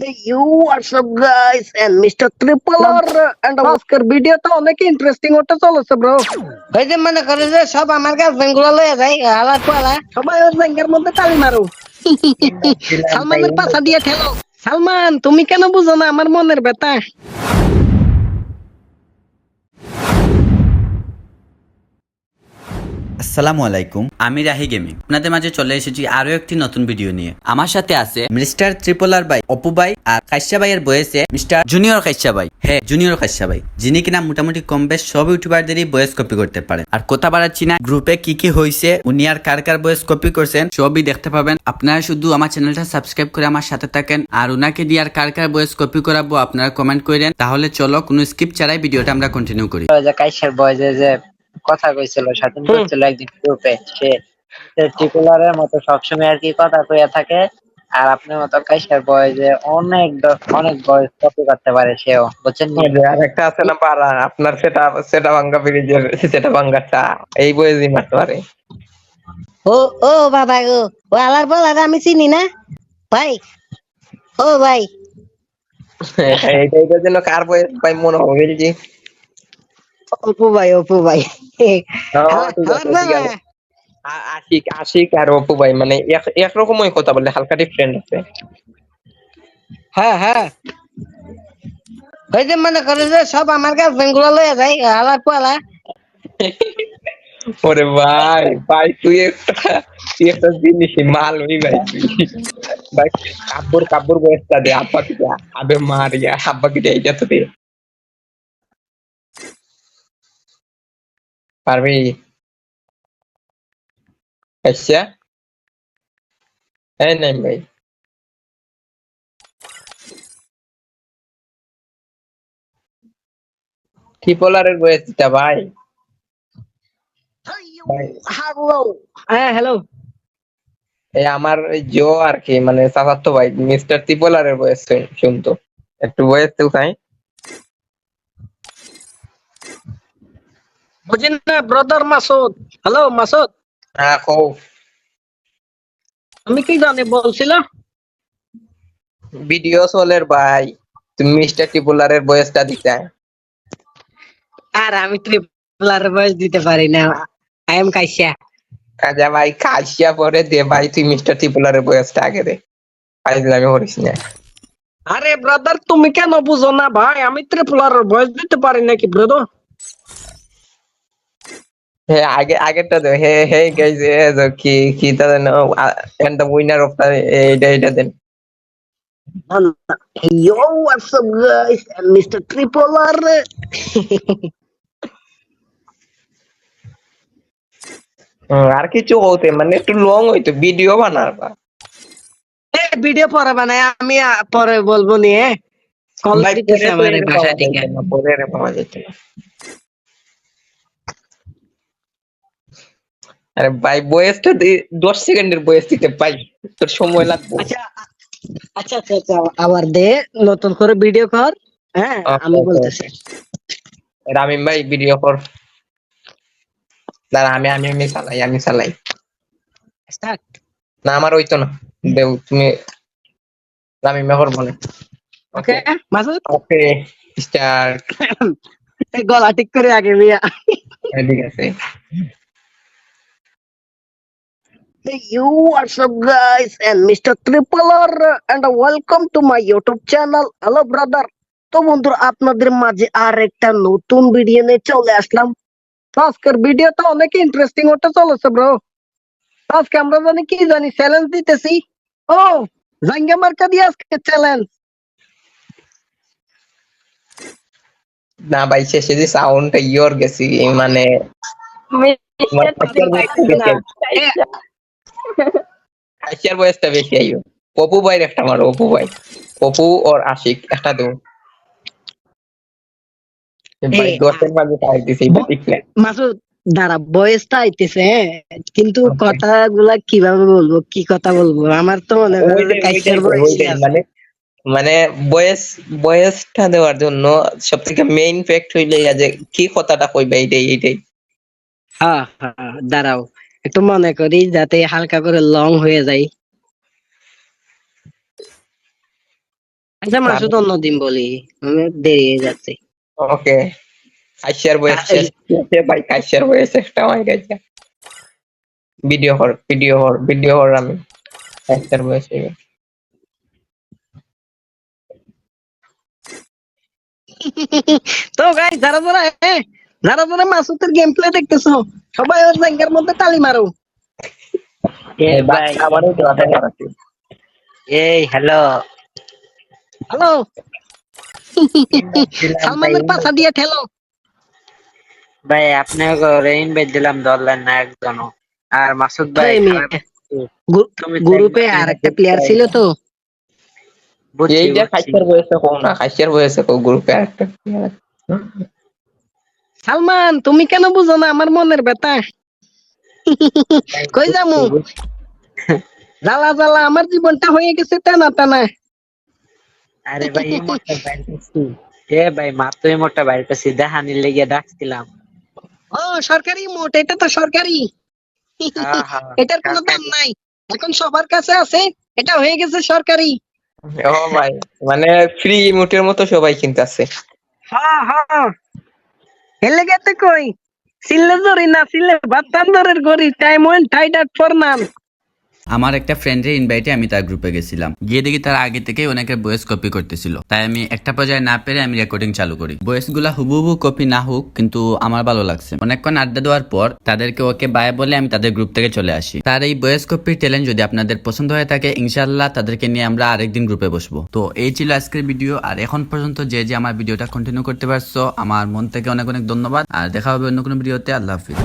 Hey, you what's up guys and Mr. Triple R and আজকের ভিডিওটা অনেক interesting হতে চলেছে ব্রো ওই যে মনে করে যে সব আমার গার্লফ্রেন্ডগুলো লয়ে যায় আলা পালা। সবাই ওর ব্যাংকের মধ্যে তালি মারো। সালমানের পাশা দিয়ে ঠেলো। সালমান তুমি কেন বুঝো না আমার মনের ব্যথা? আসসালামু আলাইকুম, আমি রাহি গেমিং। আপনাদের মাঝে চলে এসেছি আরও একটি নতুন ভিডিও নিয়ে। আমার সাথে আছে মিস্টার ত্রিপোলার ভাই, অপু ভাই আর কাশ্যা ভাইয়ের বয়সে মিস্টার জুনিয়র কাশ্যা ভাই। হ্যাঁ জুনিয়র কাশ্যা ভাই, যিনি কিনা মোটামুটি কম বেশ সব ইউটিউবারদেরই বয়স কপি করতে পারেন আর কথা বাড়াচ্ছি না গ্রুপে কি কি হয়েছে উনি আর কার কার বয়স কপি করছেন, সবই দেখতে পাবেন। আপনারা শুধু আমার চ্যানেলটা সাবস্ক্রাইব করে আমার সাথে থাকেন, আর উনাকে দিয়ে আর কার কার বয়স কপি করাবো, আপনারা কমেন্ট করেন। তাহলে চলো কোনো স্কিপ ছাড়াই ভিডিওটা আমরা কন্টিনিউ করি। কাইসার বয়সে যে কথা কইছিল স্বাধীন করছিল একদিন গ্রুপে সে সে টিকুলারের মতো সবসময় আর কি কথা কইয়া থাকে। আর আপনার মতো কাইসার বয়সে অনেক অনেক বয়স কপি করতে পারে সেও বুঝছেন নি? আর একটা আছে না পাড়া আপনার সেটা সেটা ভাঙ্গা ব্রিজের সেটা ভাঙ্গাটা এই বয়সই মারতে পারে। ও ও বাবা গো ও আলার বলার আমি চিনি না। ভাই ও ভাই। এইটা এইটার জন্য কার বয়স ভাই মনে হবে যে অপু ভাই অপু ভাই। হ্যাঁ, আশিক আশিক আর অপু ভাই মানে এক- একরকমই কথা বলে হালকা ডিফারেন্ট আছে। হ্যাঁ হ্যাঁ। ওই যে মনে করে যে সব আমার গার্লফ্রেন্ডগুলো লয়ে যায় আলার পালা ওরে ভাই ভাই তুই একটা তুই একটা জিনিস মাল ওই ভাই ভাই কাপড় কাপড় বয়সটা দে আব্বা কি আবে মারিয়া আব্বা কি এইটা তো দে। পারবি? আচ্ছা। এই নাই ভাই। ট্রিপলারের বয়সটা ভাই? ভাই। হ্যালো হ্যাঁ হ্যালো এই আমার ওই জো আর কি মানে চাচাতো ভাই মিস্টার ত্রিপলারের বয়স শুন- শুনতো। একটু বয়স তো তাই বুঝেন না ব্রাদার মাসুদ? হ্যালো মাসুদ? হ্যাঁ কও। আমি কি জানি বলছিল? ভিডিও চলের ভাই তুমি মিস্টার ত্রিপলারের বয়সটা দিতে। আর আমি ট্রিপল বয়স দিতে পারি না আই এম কাইসা কাজা ভাই কাশিয়া পরে দে ভাই তুই মিস্টার ত্রিপলারের বয়সটা আগে দে। আমি করিস না। আরে ব্রাদার তুমি কেন বুঝো না ভাই? আমি ট্রিপল আর বয়স দিতে পারি নাকি ব্রাদার হে আগে আগেরটা দে হে হে গাইজ কি কি তা দেন এন্ড দ্য উইনার অফ এইটা এইটা দেন Yo, what's up guys? I'm Mr. Triple R. আর কিছু হতে মানে একটু লং হইতো ভিডিও বানাবা ভিডিও পরে বানাই আমি পরে বলব নিয়ে কল দিতেছে আমার বাসা থেকে পরে পাওয়া যেত না। আরে ভাই বয়সটা দশ সেকেন্ডের বয়স দিতে পাই তোর সময় লাগবে। আচ্ছা আচ্ছা আচ্ছা আচ্ছা আবার দে নতুন করে ভিডিও কর। হ্যাঁ আচ্ছা, আমি আচ্ছা। বলতেছি। রামিম ভাই ভিডিও কর। দাঁড়া আমি আমি আমি চালাই আমি চালাই। স্টার্ট না আমার হইতো না। দেও তুমি রামিম মেহর বলে ওকে মাসুদ? ওকে স্টার্ট এই গলা ঠিক করে আগে মিয়া। ঠিক আছে। You what's up guys? And Mr. Triple R and welcome to my YouTube channel. Hello brother. তো বন্ধুরা আপনাদের মাঝে আর একটা নতুন ভিডিও নিয়ে চলে আসলাম। তো আজকের ভিডিওটা অনেক ইন্টারেস্টিং হতে চলেছে ব্রো আজকে আমরা জানি কি জানি চ্যালেঞ্জ দিতেছি। ও জাঙ্গা মার্কা দিয়ে আজকে চ্যালেঞ্জ না ভাই শেষে যে সাউন্ডটা ইয়োর গেছি মানে কাশিয়ার বয়সটা বেশি আইও। অপু ভাইয়ের একটা মারো অপু ভাই অপু ওর আশিক একটা মাসুদ দাঁড়া বয়সটা আইতেছে হ্যাঁ? কিন্তু কথাগুলা কীভাবে বলব কি কথা বলব? আমার তো মনে হয় মানে মানে বয়স বয়সটা দেওয়ার জন্য সব থেকে মেইন ফ্যাক্ট হইলে যে কি কথাটা কইবে এইটাই এইটাই। হ্যাঁ হ্যাঁ দাঁড়াও। একটু মনে করি যাতে হালকা করে লং হয়ে যায়। আচ্ছা মাসুদ অন্যদিন বলি আমি দেরি হয়ে যাচ্ছে। ওকে। কাইসার বয়স ভাই একটা হয়ে গেছে। ভিডিও কর ভিডিও কর ভিডিও কর আমি। তো গাই যারা যারা এ, যারা যারা মাসুদের গেম প্লে দেখতেছো সবাই ওর জায়গার মধ্যে তালি মারো। এই হ্যালো হ্যালো সালমানের পাশা দিয়ে ঠেলো। ভাই আপনাকে ইনভাইট দিলাম ধরলেন না একজনও। আর মাসুদ ভাই গ্রুপে আর একটা প্লেয়ার ছিল তো। এইটা। কাইসার বয়সে কো না কাইসার বয়সে কো গ্রুপে একটা আছে। সালমান তুমি কেন বুঝো না আমার মনের ব্যথা? কই যামু জ্বালা জ্বালা আমার জীবনটা হয়ে গেছে টানা টানা। আরে ভাই এ ভাই মাত্র দেখানির লেগে ডাকছিলাম। ও সরকারি মোট এটা তো সরকারি। এটার কোনো দাম নাই। এখন সবার কাছে আছে এটা হয়ে গেছে সরকারি। ও ভাই মানে ফ্রি মোটের মতো সবাই কিনতেছে হ্যাঁ হ্যাঁ এলে গেতে কই, সিল্লে জরি না, সিল্লে বাত্তান দরের গরি time and tide wait for none আমার একটা ফ্রেন্ডের ইনভাইটে আমি তার গ্রুপে গেছিলাম। গিয়ে দেখি তার আগে থেকে অনেকের বয়েস কপি করতেছিল। তাই আমি একটা পর্যায়ে না পেরে আমি রেকর্ডিং চালু করি। বয়েসগুলা হুবহু কপি না হোক, কিন্তু আমার ভালো লাগছে। অনেকক্ষণ আড্ডা দেওয়ার পর তাদেরকে ওকে বাই বলে আমি তাদের গ্রুপ থেকে চলে আসি। তার এই বয়েস কপির ট্যালেন্ট যদি আপনাদের পছন্দ হয়ে থাকে ইনশাল্লাহ তাদেরকে নিয়ে আমরা আরেকদিন গ্রুপে বসবো। তো এই ছিল আজকের ভিডিও আর এখন পর্যন্ত যে যে আমার ভিডিওটা কন্টিনিউ করতে পারছ, আমার মন থেকে অনেক অনেক ধন্যবাদ। আর দেখা হবে অন্য কোনো ভিডিওতে আল্লাহ হাফিজ।